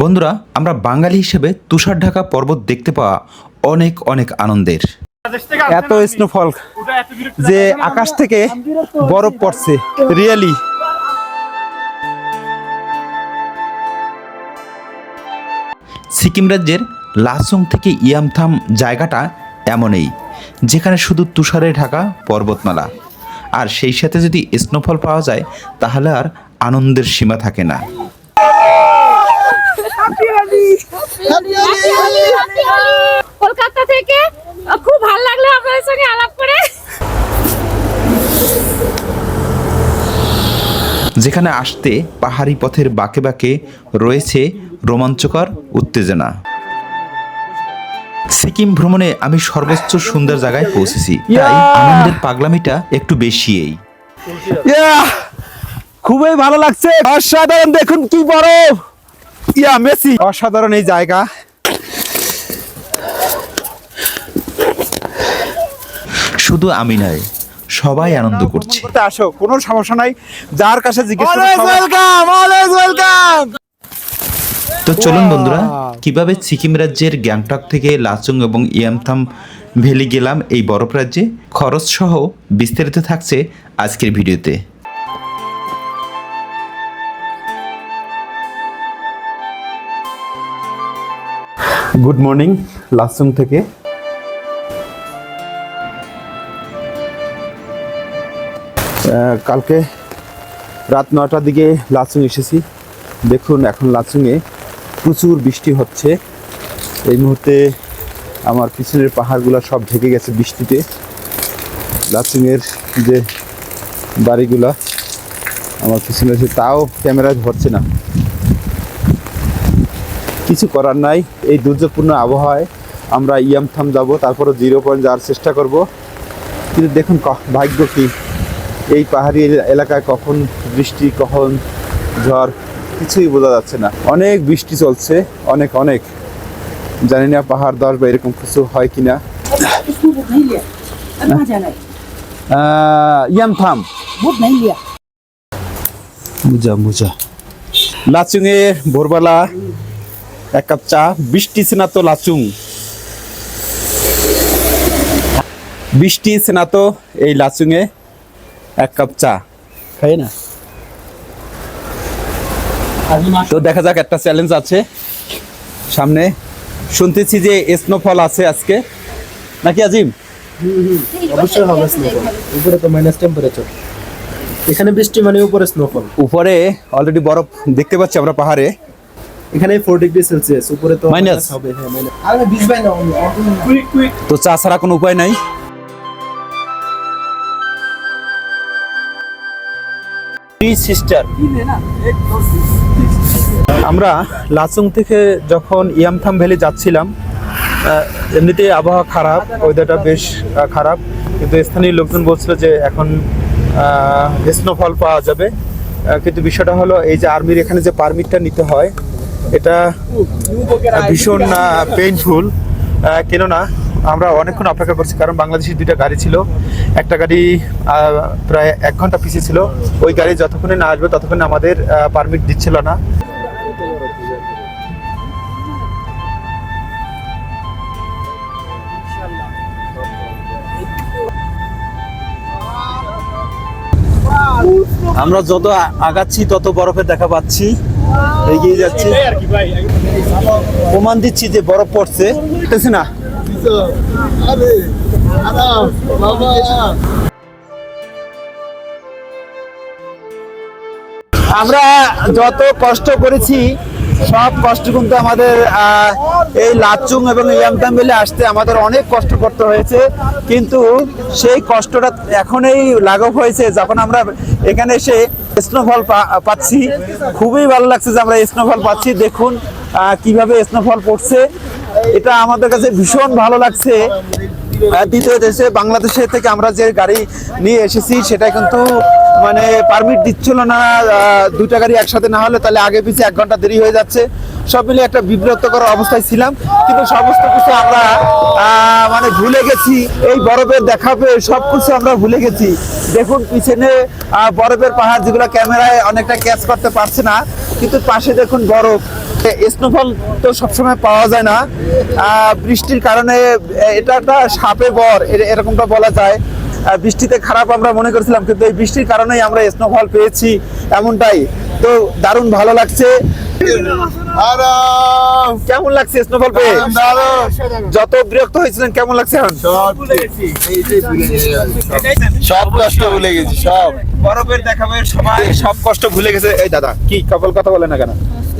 বন্ধুরা আমরা বাঙালি হিসেবে তুষার ঢাকা পর্বত দেখতে পাওয়া অনেক অনেক আনন্দের। এত স্নোফল যে আকাশ থেকে বরফ পড়ছে রিয়েলি সিকিম রাজ্যের লাসুং থেকে ইয়ামথাম জায়গাটা এমনই যেখানে শুধু তুষারে ঢাকা পর্বতমালা। আর সেই সাথে যদি স্নোফল পাওয়া যায় তাহলে আর আনন্দের সীমা থাকে না। কলকাতা থেকে খুব ভালো লাগল আপনাদের সঙ্গে আলাপ করে। যেখানে আসতে পাহাড়ি পথের বাঁকে বাঁকে রয়েছে রোমাঞ্চকর উত্তেজনা। সিকিম ভ্রমণে আমি সর্বোচ্চ সুন্দর জায়গায় পৌঁছেছি। তাই আনন্দের পাগলামিটা একটু বেশিই ইয়াহ! খুবই ভালো লাগছে। অসাধারণ দেখুন কি বরফ ইয়া মেসি। অসাধারণ এই জায়গা। শুধু আমি নয় সবাই আনন্দ করছে। আসো কোনো সমস্যা নাই। যার কাছে জিজ্ঞেস তো চলুন বন্ধুরা কীভাবে সিকিম রাজ্যের গ্যাংটক থেকে লাচুং এবং ইয়ামথাম ভ্যালি গেলাম এই বরফ রাজ্যে? খরচ সহ বিস্তারিত থাকছে আজকের ভিডিওতে। গুড মর্নিং, লাসুং থেকে। কালকে রাত নটার দিকে লাচুং এসেছি। দেখুন, এখন লাচুংয়ে প্রচুর বৃষ্টি হচ্ছে। এই মুহূর্তে আমার পিছনের পাহাড়গুলো সব ঢেকে গেছে বৃষ্টিতে। লাচুংয়ের যে বাড়িগুলা, আমার পিছনে তাও ক্যামেরায় ধরছে না। কিছু করার নাই। এই দুর্যোগপূর্ণ আবহাওয়ায় আমরা ইয়ামথাম যাব তারপরে জিরো পয়েন্ট যাওয়ার চেষ্টা করব। কিন্তু দেখুন ভাগ্য কি? এই পাহাড়ি এলাকায় কখন বৃষ্টি, কখন ঝড়, কিছুই বোঝা যাচ্ছে না। অনেক বৃষ্টি চলছে, অনেক অনেক। জানি না পাহাড়, দর বা এরকম কিছু হয় কি না ইয়ামথাম মুজা মুজা লাচুঙে ভোরবেলা এক কাপ চা বৃষ্টি না তো লাচুং। বৃষ্টি না তো এই লাচুংয়ে এক কাপ চা। খাই না। তো দেখা যাক একটা চ্যালেঞ্জ আছে। সামনে শুনতেছি যে স্নোফল আছে আজকে। নাকি আজিম? অবশ্যই হবে স্নোফল উপরে তো মাইনাস টেম্পারেচার এখানে বৃষ্টি মানে উপরে স্নোফল উপরে অলরেডি বরফ দেখতে পাচ্ছি আমরা পাহাড়ে। এখানে ফোর ডিগ্রি সেলসিয়াস উপরে তো minus. হবে হ্যাঁ মাইনাস আরে বিশ বাই না কুইক কুইক তো চা ছাড়া কোনো উপায় নাই? সিস্টার আমরা লাচুং থেকে যখন ইয়ামথাম ভ্যালি যাচ্ছিলাম আহ, এমনিতে আবহাওয়া খারাপ ওয়েদারটা বেশ খারাপ কিন্তু স্থানীয় লোকজন বলছিল যে এখন স্নোফল পাওয়া যাবে। কিন্তু বিষয়টা হলো এই যে আর্মির এখানে যে পারমিটটা নিতে হয় এটা ভীষণ পেইনফুল কেননা আমরা অনেকক্ষণ অপেক্ষা করছি, কারণ বাংলাদেশের দুইটা গাড়ি ছিল। একটা গাড়ি প্রায় এক ঘণ্টা পিছিয়ে ছিল। ওই গাড়ি যতক্ষণে না আসবে ততক্ষণে আমাদের পারমিট দিচ্ছিল না। আমরা যত আগাচ্ছি, তত বরফের দেখা পাচ্ছি। এগিয়ে প্রমাণ দিচ্ছি যে বরফ পড়ছে। না। আমরা যত কষ্ট করেছি, সব কষ্ট কিন্তু আমাদের এই লাচুং এবং ইয়াংটাম মিলে আসতে আমাদের অনেক কষ্ট করতে হয়েছে। কিন্তু সেই কষ্টটা এখনই লাঘব হয়েছে। যখন আমরা এখানে এসে স্নোফল পাচ্ছি। খুবই ভালো লাগছে যে আমরা স্নোফল পাচ্ছি। দেখুন কীভাবে স্নোফল পড়ছে। এটা আমাদের কাছে ভীষণ ভালো লাগছে। দ্বিতীয় দেশে বাংলাদেশের থেকে আমরা যে গাড়ি নিয়ে এসেছি সেটা কিন্তু মানে পারমিট দিচ্ছিল না দুইটা গাড়ি একসাথে না হলে তাহলে আগে পিছিয়ে এক ঘণ্টা দেরি হয়ে যাচ্ছে। সব মিলে একটা বিব্রতকর অবস্থায় ছিলাম। কিন্তু সমস্ত কিছু আমরা মানে ভুলে গেছি। এই বরফের দেখা পেয়ে সব কিছু আমরা ভুলে গেছি। দেখুন, পিছনে বরফের পাহাড় যেগুলো ক্যামেরায় অনেকটা ক্যাচ করতে পারছে না, কিন্তু পাশে দেখুন বরফ। স্নোফল তো সবসময় পাওয়া যায় না। বৃষ্টির কারণে এটা একটা সাপে বর এরকমটা বলা যায়। বৃষ্টিতে খারাপ আমরা মনে করেছিলাম কিন্তু এই বৃষ্টির কারণেই আমরা স্নোফল পেয়েছি এমনটাই। তো দারুণ ভালো লাগছে। কেমন লাগছে স্নোফল পেয়ে? যত বিরক্ত হয়েছিলেন কেমন লাগছে এখন? সব কষ্ট ভুলে গেছি সব। বরফের দেখাবে সবাই সব কষ্ট ভুলে গেছে। এই দাদা কি কপাল কথা বলে না কেন?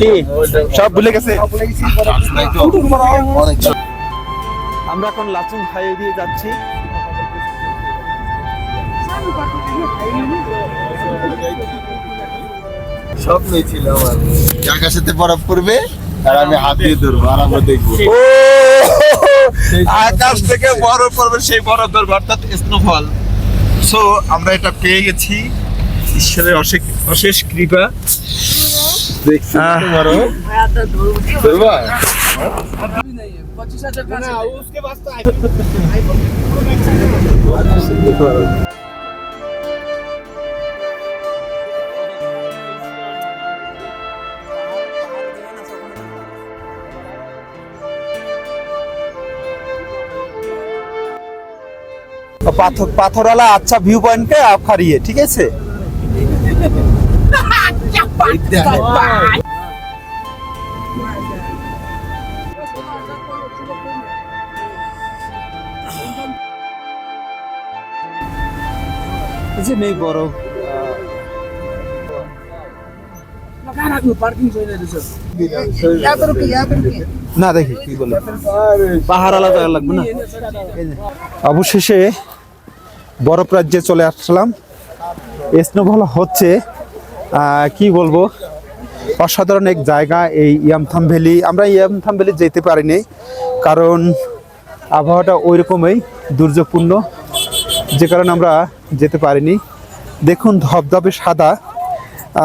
কি? সব ভুলে গেছে? আমরা এখন লাচুং হাইওয়ে দিয়ে যাচ্ছি। স্বপ্নই ছিল আমার। আকাশেতে বরফ পড়বে আর আমি হাত দিয়ে ধরবো আর আমরা দেখব। আকাশ থেকে বরফ পড়বে সেই বরফ ধরবে অর্থাৎ স্নোফল সো আমরা এটা পেয়ে গেছি। ঈশ্বরের অশেষ অশেষ কৃপা। দেখছি আহ। বরফ। ধরবা? পাথর পাথরওয়ালা আচ্ছা ভিউ পয়েন্টকে হারিয়ে ঠিক আছে? যে নেই বরফ না দেখি কি বলে। পাহাড় আলাদা লাগবে না? অবশেষে বরফ রাজ্যে চলে আসলাম। স্নোফল হচ্ছে কি বলব, অসাধারণ এক জায়গা এই ইয়ামথাম ভ্যালি। আমরা ইয়ামথাম ভ্যালি যেতে পারিনি, কারণ আবহাওয়াটা ওই রকমই দুর্যোগপূর্ণ, যে কারণে আমরা যেতে পারিনি। দেখুন, ধবধবে সাদা,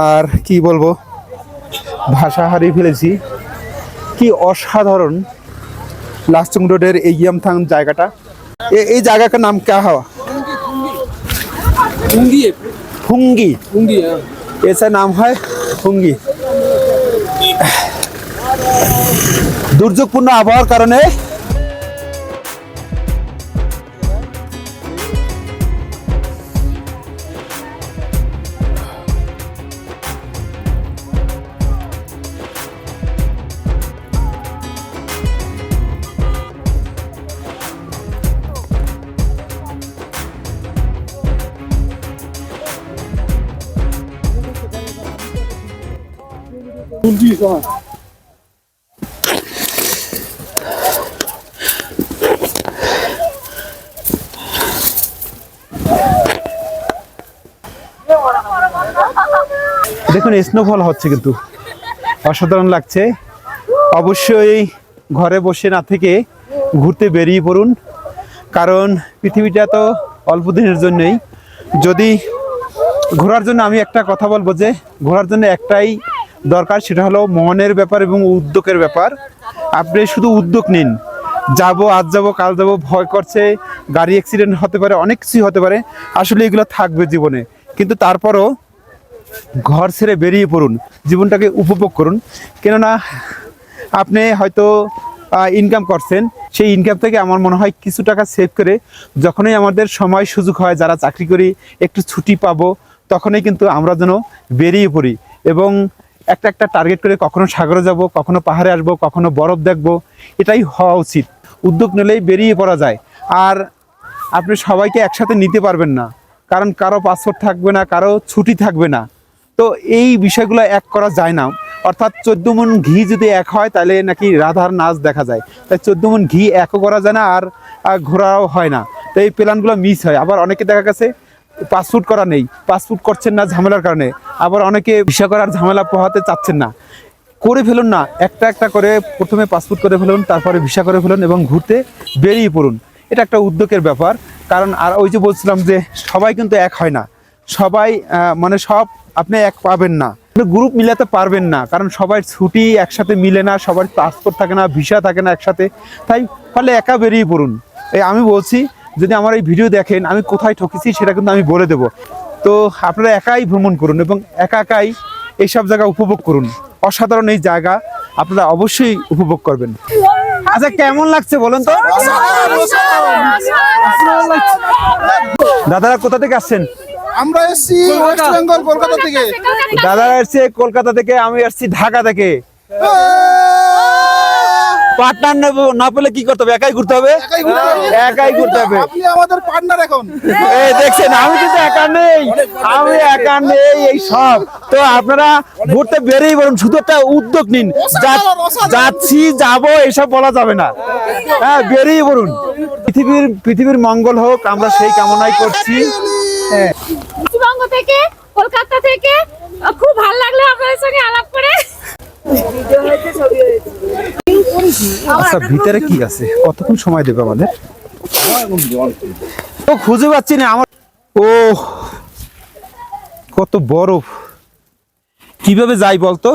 আর কি বলব, ভাষা হারিয়ে ফেলেছি। কি অসাধারণ, লাস্টুং রোডের এই ইয়ামথাং জায়গাটা। এই জায়গাটার নাম কে হওয়া ফুঙ্গি? ফুঙ্গি। এসা নাম হয় ফুঙ্গি। দুর্যোগপূর্ণ আবহাওয়ার কারণে দেখুন স্নোফল হচ্ছে কিন্তু। অসাধারণ লাগছে। অবশ্যই ঘরে বসে না থেকে ঘুরতে বেরিয়ে পড়ুন, কারণ পৃথিবীটা তো অল্প দিনের জন্যই। যদি ঘোরার জন্য আমি একটা কথা বলব যে, ঘোরার জন্য একটাই দরকার সেটা হলো মনের ব্যাপার এবং উদ্যোগের ব্যাপার। আপনি শুধু উদ্যোগ নিন। যাব, আজ যাব, কাল যাব, ভয় করছে, গাড়ি অ্যাক্সিডেন্ট হতে পারে, অনেক কিছুই হতে পারে। আসলে এগুলো থাকবে জীবনে। কিন্তু তারপরও ঘর ছেড়ে বেরিয়ে পড়ুন। জীবনটাকে উপভোগ করুন। কেননা আপনি হয়তো ইনকাম করছেন। সেই ইনকাম থেকে আমার মনে হয় কিছু টাকা সেভ করে যখনই আমাদের সময় সুযোগ হয়, যারা চাকরি করি, একটু ছুটি পাবো, তখনই কিন্তু আমরা যেন বেরিয়ে পড়ি। এবং একটা একটা টার্গেট করে কখনো সাগরে যাব, কখনো পাহাড়ে আসব, কখনো বরফ দেখব, এটাই হওয়া উচিত। উদ্যোগ নিলেই বেরিয়ে পড়া যায়। আর আপনি সবাইকে একসাথে নিতে পারবেন না। কারণ কারও পাসপোর্ট থাকবে না, কারও ছুটি থাকবে না। তো এই বিষয়গুলো এক করা যায় না। অর্থাৎ চোদ্দ মন ঘি যদি এক হয়, তাহলে নাকি রাধার নাচ দেখা যায়। তাই চোদ্দ মন ঘি একও করা যায় না আর ঘোরাও হয় না। তো এই প্ল্যানগুলো মিস হয়। আবার অনেকে দেখা গেছে পাসপোর্ট করা নেই পাসপোর্ট করছেন না ঝামেলার কারণে। আবার অনেকে ভিসা করার ঝামেলা পোহাতে চাচ্ছেন না। করে ফেলুন না, একটা একটা করে প্রথমে পাসপোর্ট করে ফেলুন, তারপরে ভিসা করে ফেলুন এবং ঘুরতে বেরিয়ে পড়ুন। এটা একটা উদ্যোগের ব্যাপার। কারণ আর ওই যে বলছিলাম যে সবাই কিন্তু এক হয় না। সবাই মানে সব আপনি এক পাবেন না। গ্রুপ মিলাতে পারবেন না। কারণ সবাই ছুটি একসাথে মিলে না, সবার পাসপোর্ট থাকে না, ভিসা থাকে না একসাথে। তাই ফলে একা বেরিয়ে পড়ুন। এই আমি বলছি যদি আমার এই ভিডিও দেখেন আমি কোথায় ঠকেছি সেটা কিন্তু আমি বলে দেব। তো আপনারা একাই ভ্রমণ করুন এবং একা একাই এইসব জায়গা উপভোগ করুন। অসাধারণ এই জায়গা আপনারা অবশ্যই উপভোগ করবেন। আচ্ছা কেমন লাগছে বলুন তো? দাদারা কোথা থেকে আসছেন? আমরা এসছি ওয়েস্ট বেঙ্গল কলকাতা থেকে। দাদারা এসছে কলকাতা থেকে আমি আসছি ঢাকা থেকে। পার্টনার না পেলে কি করতে হবে? একাই ঘুরতে হবে? একাই ঘুরতে হবে। আপনি আমাদের পার্টনার এখন। এই দেখছেন আমি কিন্তু একা নেই। আমি একা নেই এই সব। তো আপনারা ঘুরতে বেরিয়ে বলুন শুধু একটা উদ্যোগ নিন। যা- যাচ্ছি যাব এসব বলা যাবে না। হ্যাঁ বেরিয়ে বলুন পৃথিবীর পৃথিবীর মঙ্গল হোক আমরা সেই কামনাই করছি। হ্যাঁ। পশ্চিমবঙ্গ থেকে কলকাতা থেকে খুব ভালো লাগল আপনাদের সঙ্গে আলাপ করে। আচ্ছা ভিতরে কি আছে? কতক্ষণ সময় দেবে আমাদের? ও খুঁজে পাচ্ছি না আমার ও কত বরফ কীভাবে যাই বলতো?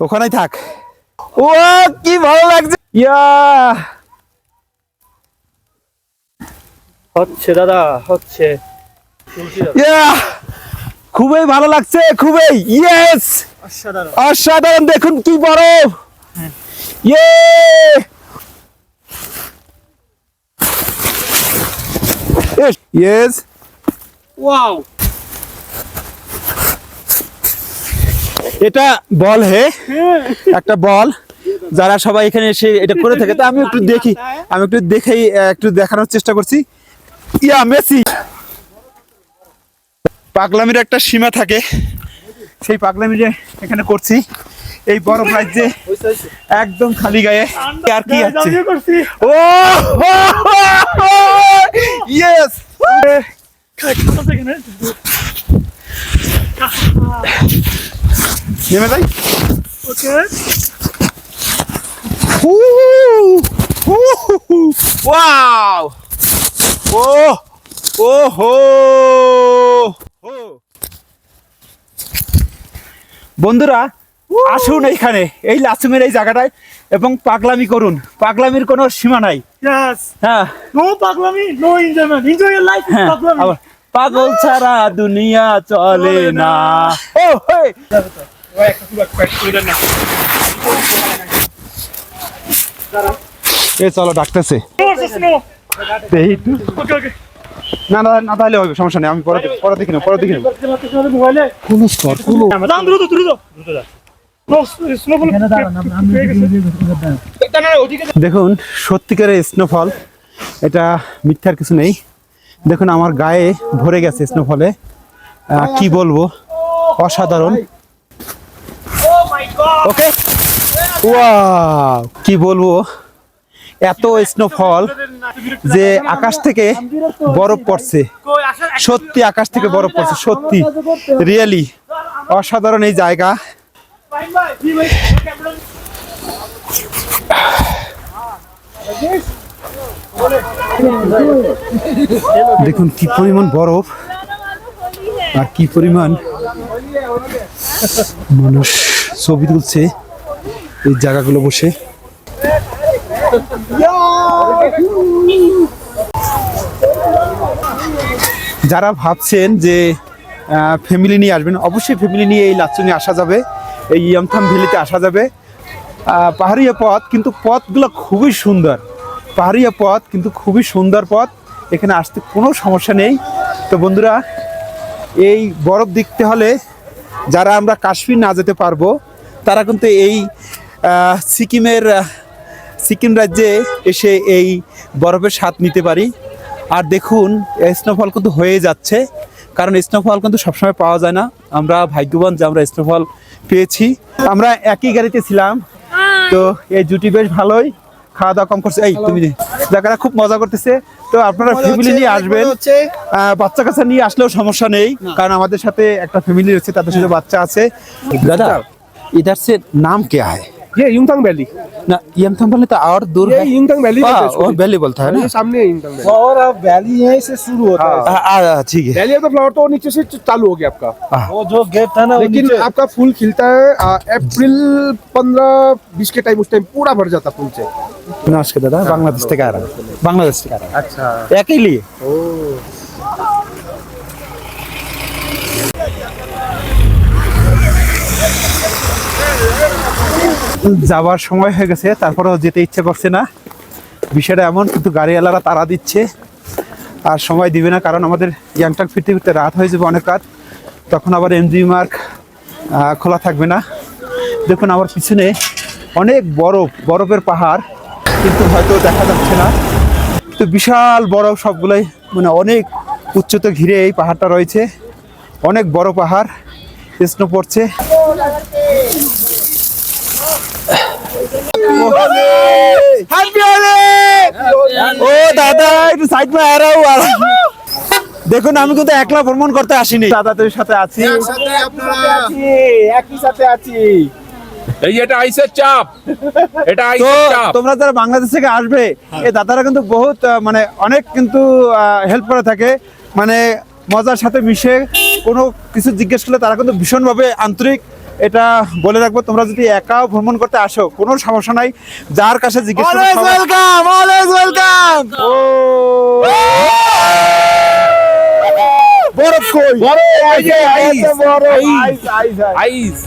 ওখানেই থাক। ও কি ভালো লাগছে। ইয়া! হচ্ছে দাদা হচ্ছে। খুবই ভালো লাগছে খুবই। ইয়েস অসাধারণ। অসাধারণ দেখুন কি বরফ ইয়ে! Yes wow! এটা বল হে। একটা বল। যারা সবাই এখানে এসে এটা করে থাকে তা আমি একটু দেখি। আমি একটু দেখেই একটু দেখানোর চেষ্টা করছি। ইয়া মেসি পাগলামির একটা সীমা থাকে সেই পাগলামি যে এখানে করছি এই বরফ রাজ্যে একদম খালি গায়ে আর কি আছে ও ইয়েস নেমে যাই ওয়াও ও ও হো বন্ধুরা আসুন এইখানে এই লাসুমের এই জায়গাটায় এবং পাগলামি করুন। পাগলামির কোনো সীমা নাই. হ্যাঁ। No পাগলামি, হ্যাঁ পাগলামি। পাগল ছাড়া দুনিয়া চলে না। ও হে এ চলো ডাকতেছে। No. দেখি একটু। Okay, okay. না না না তাহলে হবে সমস্যা নেই আমি পরে পরে দেখি না পরে দেখি না মোবাইলে কোনো স্পট কোনো দাম দ্রুত দ্রুত। দ্রুত যা নো স্নোবল দেখুন সত্যিকারের স্নোফল এটা মিথ্যার কিছু নেই। দেখুন আমার গায়ে ভরে গেছে স্নোফলে কি বলব? অসাধারণ। ওকে ওয়াও কি বলব? এত স্নোফল যে আকাশ থেকে বরফ পড়ছে। সত্যি আকাশ থেকে বরফ পড়ছে, সত্যি। রিয়েলি অসাধারণ এই জায়গা। দেখুন কি পরিমাণ বরফ আর কি পরিমাণ মানুষ ছবি তুলছে এই জায়গাগুলো বসে। যারা ভাবছেন যে ফ্যামিলি নিয়ে আসবেন, অবশ্যই ফ্যামিলি নিয়ে এই লাচুঙে আসা যাবে, এই ইয়ামথাম ভ্যালিতে আসা যাবে। পাহাড়িয়া পথ কিন্তু পথগুলো খুবই সুন্দর। পাহাড়িয়া পথ কিন্তু খুবই সুন্দর পথ, এখানে আসতে কোনো সমস্যা নেই। তো বন্ধুরা, এই বরফ দেখতে হলে যারা আমরা কাশ্মীর না যেতে পারব, তারা কিন্তু এই সিকিমের সিকিম রাজ্যে এসে এই বরফের স্বাদ নিতে পারি। আর দেখুন স্নোফল কিন্তু হয়ে যাচ্ছে কারণ স্নোফল কিন্তু সবসময় পাওয়া যায় না। আমরা ভাগ্যবান যে আমরা স্নোফল পেয়েছি। আমরা একই গাড়িতে ছিলাম তো এই জুটি বেশ ভালোই। খাওয়া দাওয়া কম করছে। এই তুমি দেখারা খুব মজা করতেছে তো আপনারা ফ্যামিলি নিয়ে আসবেন। বাচ্চা কাচ্চা নিয়ে আসলেও সমস্যা নেই কারণ আমাদের সাথে একটা ফ্যামিলি রয়েছে তাদের সাথে বাচ্চা আছে। দাদা ইধার সে নাম কে হয় ये युंगथांग वैली ना यमथम बोले तो और दूर ये है युंगथांग वैली हाँ, बोलते हैं वो इसको। वैली बोलता है ना ये सामने है युंगथांग वैली और अब वैली यहीं से शुरू होता है हाँ, हाँ, ठीक है वैली ऑफ द फ्लावर तो नीचे से चालू हो गया आपका वो जो गेट था ना वो लेकिन नीचे- आपका फूल खिलता है आ, अप्रैल पंद्रह बीस के टाइम उस टाइम पूरा भर जाता फूल से नमस्कार दादा बांग्लादेश থেকে आ रहा है बांग्लादेश থেকে आ रहा है अच्छा एक ही যাওয়ার সময় হয়ে গেছে, তারপরেও যেতে ইচ্ছে করছে না। বিষয়টা এমন, কিন্তু গাড়িওয়ালারা তারা দিচ্ছে। আর সময় দিবে না, কারণ আমাদের ইয়াংটাং ফিরতে ফিরতে রাত হয়ে যাবে অনেক রাত। তখন আবার এমজি মার্ক খোলা থাকবে না। দেখুন, আমার পিছনে অনেক বরফ, বরফের পাহাড়, কিন্তু হয়তো দেখা যাচ্ছে না। তো বিশাল বরফ সবগুলোই মানে অনেক উচ্চতে ঘিরে এই পাহাড়টা রয়েছে। অনেক বড় পাহাড়, স্নো পড়ছে। ও দাদা একটু সাইড মে। দেখুন আমি কিন্তু একলা ভ্রমণ করতে আসিনি। দাদাদের সাথে আছি। একসাথে আপনারা। আছি, একই সাথে আছি। এই এটা আইসের চাপ। এটা তো আইসের চাপ। তোমরা যারা বাংলাদেশ থেকে আসবে এই দাদারা কিন্তু বহুত মানে অনেক কিন্তু হেল্প করে থাকে। মানে মজার সাথে মিশে কোনো কিছু জিজ্ঞেস করলে তারা কিন্তু ভীষণভাবে আন্তরিক এটা বলে রাখব তোমরা যদি একাও ভ্রমণ করতে আসো কোনো সমস্যা নাই। যার কাছে জিজ্ঞেস ওয়েলকাম অলওয়েজ ওয়েলকাম ও! বরফ কই? বরফ আইস আইস। আইস।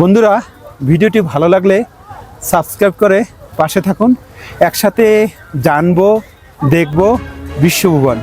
বন্ধুরা ভিডিওটি ভালো লাগলে সাবস্ক্রাইব করে পাশে থাকুন। একসাথে জানব দেখব বিশ্বভুবন।